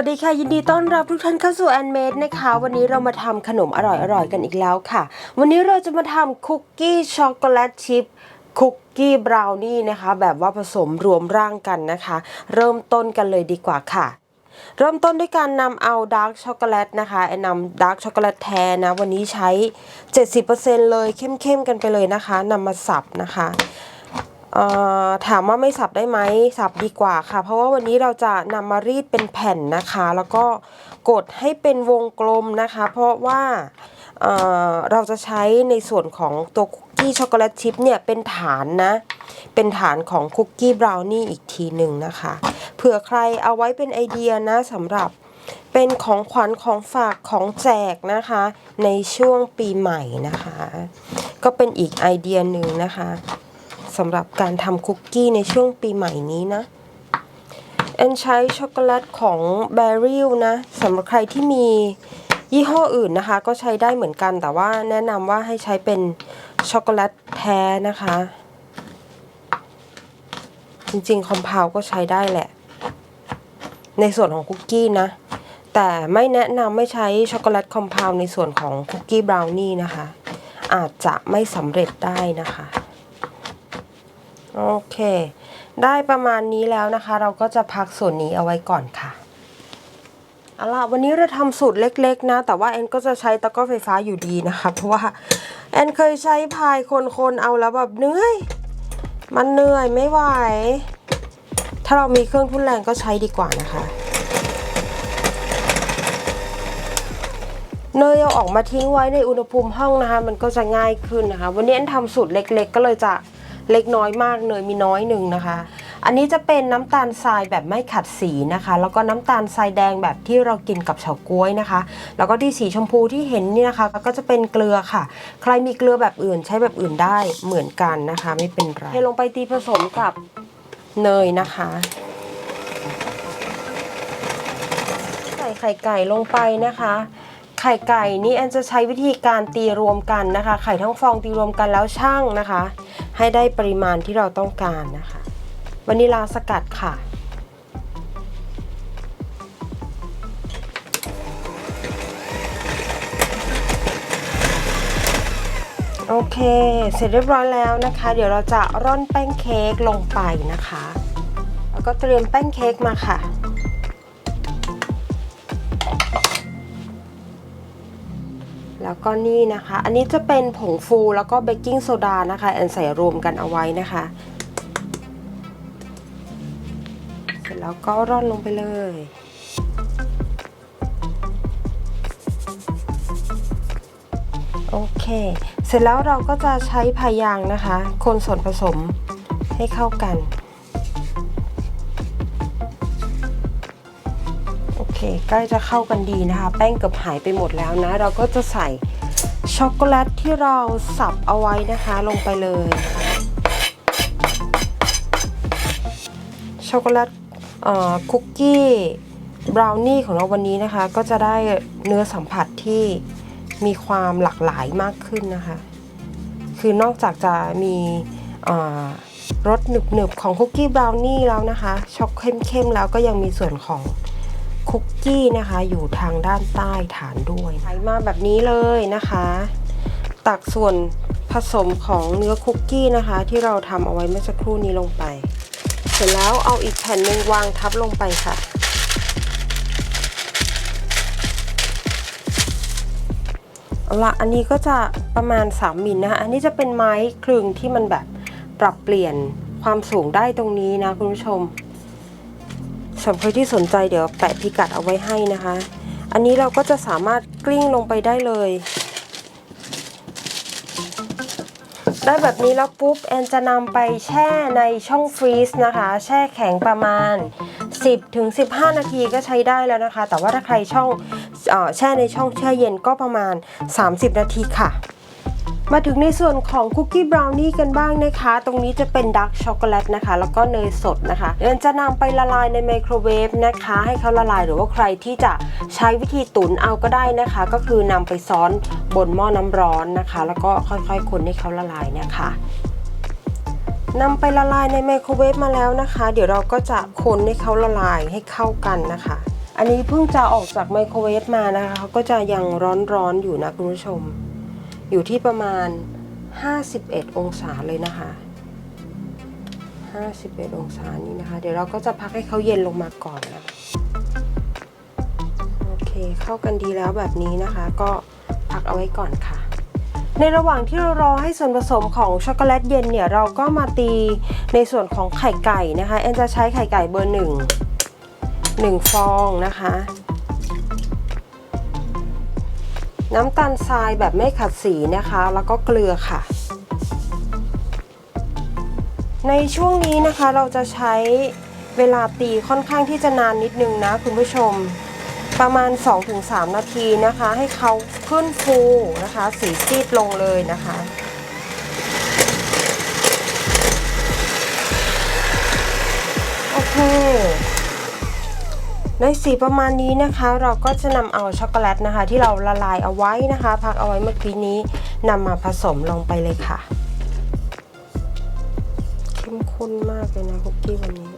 วัสดีค่ะ ยินดีต้อนรับทุกท่านเข้าสู่แอนเมดนะคะ วันนี้เรามาทำขนมอร่อยๆกันอีกแล้วค่ะ วันนี้เราจะมาทำคุกกี้ช็อกโกแลตชิพคุกกี้บราวนี่นะคะ แบบว่าผสมรวมร่างกันนะคะ เริ่มต้นกันเลยดีกว่าค่ะเริ่มต้นด้วยการนำเอาดาร์กช็อกโกแลตนะคะไอ้นำดาร์กช็อกโกแลตแท้นะ วันนี้ใช้ 70%เลยเข้มๆกันไปเลยนะคะนำมาสับนะคะ ถามว่าไม่สับได้ไหมสับดีกว่าค่ะ เพราะว่าวันนี้เราจะนำมารีดเป็นแผ่นนะคะ แล้วก็กดให้เป็นวงกลมนะคะ เพราะว่าเเราจะใช้ในส่วนของตัวคุกกี้ช็อกโกแลตชิพเนี่ยเป็นฐานนะ เป็นฐานของคุกกี้บราวนี่อีกทีหนึ่งนะคะเผื่อใครเอาไว้เป็นไอเดียนะสำหรับเป็นของขวัญของฝากของแจกนะคะ ในช่วงปีใหม่นะคะ ก็เป็นอีกไอเดียหนึ่งนะคะ สำหรับการทำคุกกี้ในช่วงปีใหม่นี้นะแอนใช้ช็อกโกแลตของแบริลนะสำหรับใครที่มียี่ห้ออื่นนะคะ ก็ใช้ได้เหมือนกัน แต่ว่าแนะนำว่าให้ใช้เป็นช็อกโกแลตแท้นะคะ จริงๆ คอมเพลก็ใช้ได้แหละ ในส่วนของคุกกี้นะ แต่ไม่แนะนำไม่ใช้ช็อกโกแลตคอมเพลในส่วนของคุกกี้บราวนี่นะคะ อาจจะไม่สำเร็จได้นะคะ โอเค ได้ประมาณนี้แล้วนะคะ เราก็จะพักส่วนนี้เอาไว้ก่อนค่ะเอาล่ะวันนี้เราทำสูตรเล็กๆนะ แต่ว่าแอนก็จะใช้ตะกร้อไฟฟ้าอยู่ดีนะคะ เพราะว่าแอนเคยใช้พายคนๆเอาแล้วแบบเหนื่อย มันเหนื่อยไม่ไหว ถ้าเรามีเครื่องทุ่นแรงก็ใช้ดีกว่านะคะเนยเอาออกมาทิ้งไว้ในอุณหภูมิห้องนะคะ มันก็จะง่ายขึ้นนะคะ วันนี้แอนทำสูตรเล็ก ๆ ก็เลยจะ เล็กน้อยมากเนยมีน้อยหนึ่งนะคะ อันนี้จะเป็นน้ำตาลทรายแบบไม่ขัดสีนะคะ แล้วก็น้ำตาลทรายแดงแบบที่เรากินกับเฉาก๊วยนะคะ แล้วก็ที่สีชมพูที่เห็นนี่นะคะ ก็จะเป็นเกลือค่ะ ใครมีเกลือแบบอื่นใช้แบบอื่นได้เหมือนกันนะคะ ไม่เป็นไรเทลงไปตีผสมกับเนยนะคะใส่ไข่ไก่ลงไปนะคะไข่ไก่นี่แอนจะใช้วิธีการตีรวมกันนะคะ ไข่ทั้งฟองตีรวมกันแล้วช่างนะคะ ให้ได้ปริมาณที่เราต้องการนะคะวานิลาสกัดค่ะ โอเค เสร็จเรียบร้อยแล้วนะคะ เดี๋ยวเราจะร่อนแป้งเค้กลงไปนะคะ แล้วก็เตรียมแป้งเค้กมาค่ะ แล้วก็นี่นะคะ อันนี้จะเป็นผงฟูแล้วก็เบกกิ้งโซดานะคะแอนใส่รวมกันเอาไว้นะคะ เสร็จแล้วก็ร่อนลงไปเลยโอเค เสร็จแล้วเราก็จะใช้พายางนะคะ คนส่วนผสมให้เข้ากัน เคใกล้จะเข้ากันดีนะคะ แป้งเกือบหายไปหมดแล้วนะ เราก็จะใส่ช็อกโกแลตที่เราสับเอาไว้นะคะลงไปเลยช็อกโกแลตคุกกี้บราวนี่ของเราวันนี้นะคะ ก็จะได้เนื้อสัมผัสที่มีความหลากหลายมากขึ้นนะคะ คือนอกจากจะมีรสหนึบๆของคุกกี้บราวนี่แล้วนะคะช็อกเข้มๆแล้วก็ยังมีส่วนของ คุกกี้นะคะอยู่ทางด้านใต้ฐานด้วยใช้มาแบบนี้เลยนะคะ ตักส่วนผสมของเนื้อคุกกี้นะคะ ที่เราทำเอาไว้เมื่อสักครู่นี้ลงไป เสร็จแล้วเอาอีกแผ่นหนึ่งวางทับลงไปค่ะเอาละอันนี้ก็จะประมาณ 3มิลนะคะอันนี้จะเป็นไม้คลึงที่มันแบบปรับเปลี่ยนความสูงได้ตรงนี้นะคุณผู้ชม สำหรับใครที่สนใจเดี๋ยวแปะพิกัดเอาไว้ให้นะคะ อันนี้เราก็จะสามารถกลิ้งลงไปได้เลย ได้แบบนี้แล้วปุ๊บแอนจะนำไปแช่ในช่องฟรีซนะคะ แช่แข็งประมาณ 10ถึง15นาทีก็ใช้ได้แล้วนะคะ แต่ว่าถ้าใครช่องอแช่ในช่องแช่เย็นก็ประมาณ 30 นาทีค่ะ มาถึงในส่วนของคุกกี้บราวนี่กันบ้างนะคะ ตรงนี้จะเป็นดาร์กช็อกโกแลตนะคะ แล้วก็เนยสดนะคะเดี๋ยวจะนำไปละลายในไมโครเวฟนะคะ ให้เขาละลายหรือว่าใครที่จะใช้วิธีตุ๋นเอาก็ได้นะคะ ก็คือนำไปซ้อนบนหม้อน้ำร้อนนะคะ แล้วก็ค่อยๆคนให้เขาละลายนะคะนำไปละลายในไมโครเวฟมาแล้วนะคะ เดี๋ยวเราก็จะคนให้เขาละลายให้เข้ากันนะคะ อันนี้เพิ่งจะออกจากไมโครเวฟมานะคะเขาก็จะยังร้อนๆอยู่นะคุณผู้ชม อยู่ที่ประมาณ 51 องศาเลยนะคะ 51 องศานี้นะคะ เดี๋ยวเราก็จะพักให้เขาเย็นลงมาก่อนนะโอเคเข้ากันดีแล้วแบบนี้นะคะ ก็พักเอาไว้ก่อนค่ะ ในระหว่างที่เรารอให้ส่วนผสมของช็อกโกแลตเย็นเนี่ย เราก็มาตีในส่วนของไข่ไก่นะคะแอนจะใช้ไข่ไก่เบอร์หนึ่งหนึ่งฟองนะคะ น้ำตาลทรายแบบไม่ขัดสีนะคะ แล้วก็เกลือค่ะ ในช่วงนี้นะคะเราจะใช้เวลาตีค่อนข้างที่จะนานนิดนึงนะคุณผู้ชม ประมาณ 2-3 นาทีนะคะ ให้เขาขึ้นฟูนะคะ สีซีดลงเลยนะคะโอเค ในสีประมาณนี้นะคะ เราก็จะนำเอาช็อกโกแลตนะคะ ที่เราละลายเอาไว้นะคะ พักเอาไว้เมื่อกี้นี้นำมาผสมลงไปเลยค่ะ เข้มข้นมากเลยนะคุกกี้วันนี้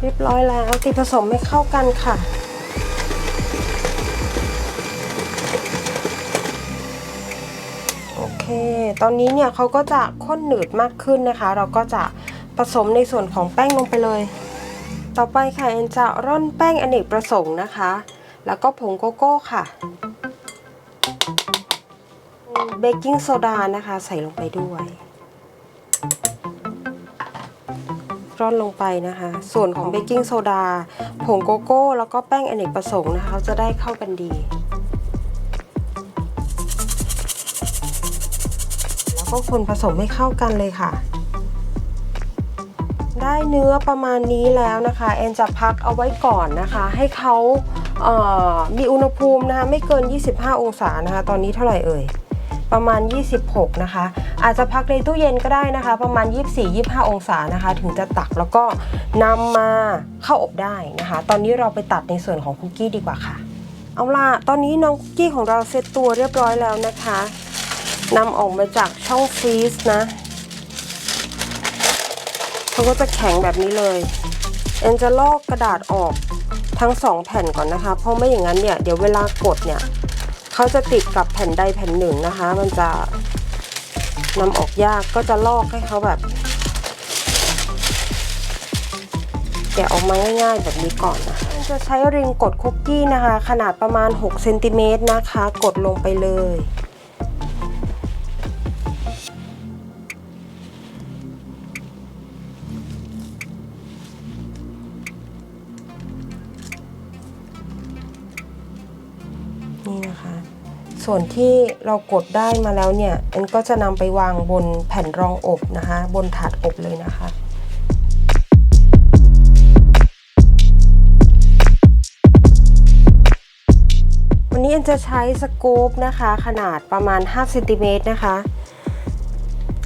เรียบร้อยแล้วตีผสมให้เข้ากันค่ะโอเค ตอนนี้เนี่ยเขาก็จะข้นหนืดมากขึ้นนะคะ เราก็จะ ผสมในส่วนของแป้งลงไปเลย ต่อไปค่ะเอ็นจะร่อนแป้งอเนกประสงค์นะคะ แล้วก็ผงโกโก้ค่ะ เบกกิ้งโซดานะคะใส่ลงไปด้วยร่อนลงไปนะคะ ส่วนของเบกกิ้งโซดา ผงโกโก้ แล้วก็แป้งอเนกประสงค์นะคะจะได้เข้ากันดี แล้วก็คนผสมให้เข้ากันเลยค่ะ ได้เนื้อประมาณนี้แล้วนะคะแอนจะพักเอาไว้ก่อนนะคะ ให้เขาเมีอุณหภูมินะคะไม่เกิน 25 องศานะคะ ตอนนี้เท่าไหร่เอ่ยประมาณ 26 นะคะ อาจจะพักในตู้เย็นก็ได้นะคะ ประมาณ 24-25 องศานะคะ ถึงจะตักแล้วก็นำมาเข้าอบได้นะคะ ตอนนี้เราไปตัดในส่วนของคุกกี้ดีกว่าค่ะ เอาล่ะ ตอนนี้น้องคุกกี้ของเราเซตตัวเรียบร้อยแล้วนะคะนำออกมาจากช่องฟรีซนะ เขาก็จะแข็งแบบนี้เลยเอ็นจะลอกกระดาษออกทั้งสองแผ่นก่อนนะคะ เพราะไม่อย่างนั้นเนี่ยเดี๋ยวเวลากดเนี่ยเขาจะติดกับแผ่นใดแผ่นหนึ่งนะคะ มันจะนำออกยากก็จะลอกให้เขาแบบแกะออกมาง่ายๆแบบนี้ก่อนนะคะจะใช้ริงกดคุกกี้นะคะ ขนาดประมาณ6เซนติเมตรนะคะ กดลงไปเลย ส่วนที่เรากดได้มาแล้วเนี่ยเอ็นก็จะนำไปวางบนแผ่นรองอบนะคะ บนถาดอบเลยนะคะวันนี้เอ็นจะใช้สกู๊ปนะคะ ขนาดประมาณ5เซนติเมตรนะคะ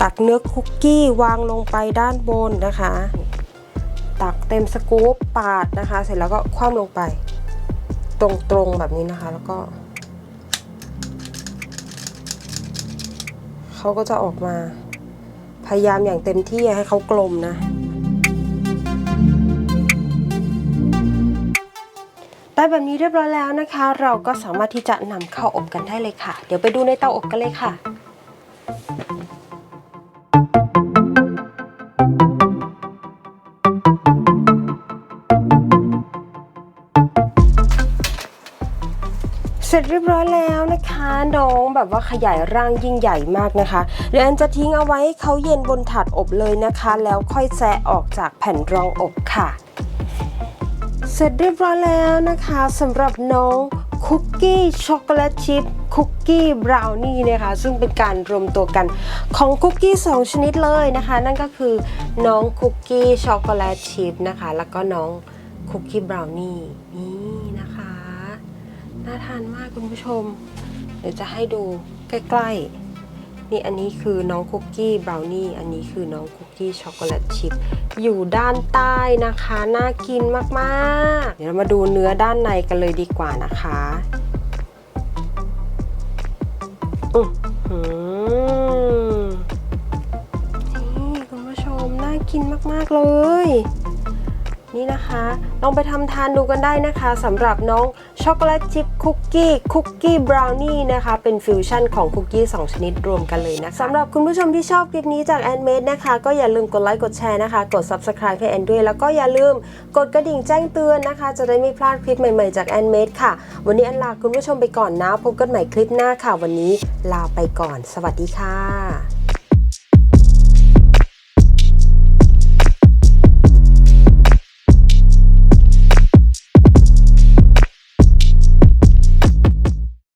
ตักเนื้อคุกกี้วางลงไปด้านบนนะคะ ตักเต็มสกู๊ปปาดนะคะ เสร็จแล้วก็คว่ำลงไป ตรงๆแบบนี้นะคะแล้วก็ เขาก็จะออกมา พยายามอย่างเต็มที่ให้เขากลมนะ ได้แบบนี้เรียบร้อยแล้วนะคะ เราก็สามารถที่จะนำเข้าอบกันได้เลยค่ะ เดี๋ยวไปดูในเตาอบกันเลยค่ะ ร็จเรียบร้อยแล้วนะคะน้องแบบว่าขยายร่างยิ่งใหญ่มากนะคะเดี๋ยวแอนจะทิ้งเอาไว้เขาเย็นบนถาดอบเลยนะคะ แล้วค่อยแซะออกจากแผ่นรองอบค่ะ เสร็จเรียบร้อยแล้วนะคะสำหรับน้องคุกกี้ช็อกโกแลตชิพคุกกี้บราวนี่นะคะซึ่งเป็นการรวมตัวกันของคุกกี้สองชนิดเลยนะคะ นั่นก็คือน้องคุกกี้ช็อกโกแลตชิพนะคะ แล้วก็น้องคุกกี้บราวนี่นี่ น่าทานมากคุณผู้ชม เดี๋ยวจะให้ดูใกล้ๆ นี่อันนี้คือน้องคุกกี้บราวนี่ อันนี้คือน้องคุกกี้ช็อกโกแลตชิพ อยู่ด้านใต้นะคะ น่ากินมากๆ เดี๋ยวเรามาดูเนื้อด้านในกันเลยดีกว่านะคะอือหือนี่คุณผู้ชม น่ากินมากๆเลย นี่นะคะ ลองไปทำทานดูกันได้นะคะสำหรับน้องช็อกโกแลตชิพคุกกี้คุกกี้บราวนี่นะคะ เป็นฟิวชั่นของคุกกี้ 2 ชนิดรวมกันเลยนะคะสำหรับคุณผู้ชมที่ชอบคลิปนี้จากแอนเมดนะคะ ก็อย่าลืมกดไลค์กดแชร์นะคะ กด Subscribe ให้แอนด้วย แล้วก็อย่าลืมกดกระดิ่งแจ้งเตือนนะคะ จะได้ไม่พลาดคลิปใหม่ๆจากแอนเมดค่ะ วันนี้แอนลาคุณผู้ชมไปก่อนนะพบกันใหม่คลิปหน้าค่ะ วันนี้ลาไปก่อน สวัสดีค่ะ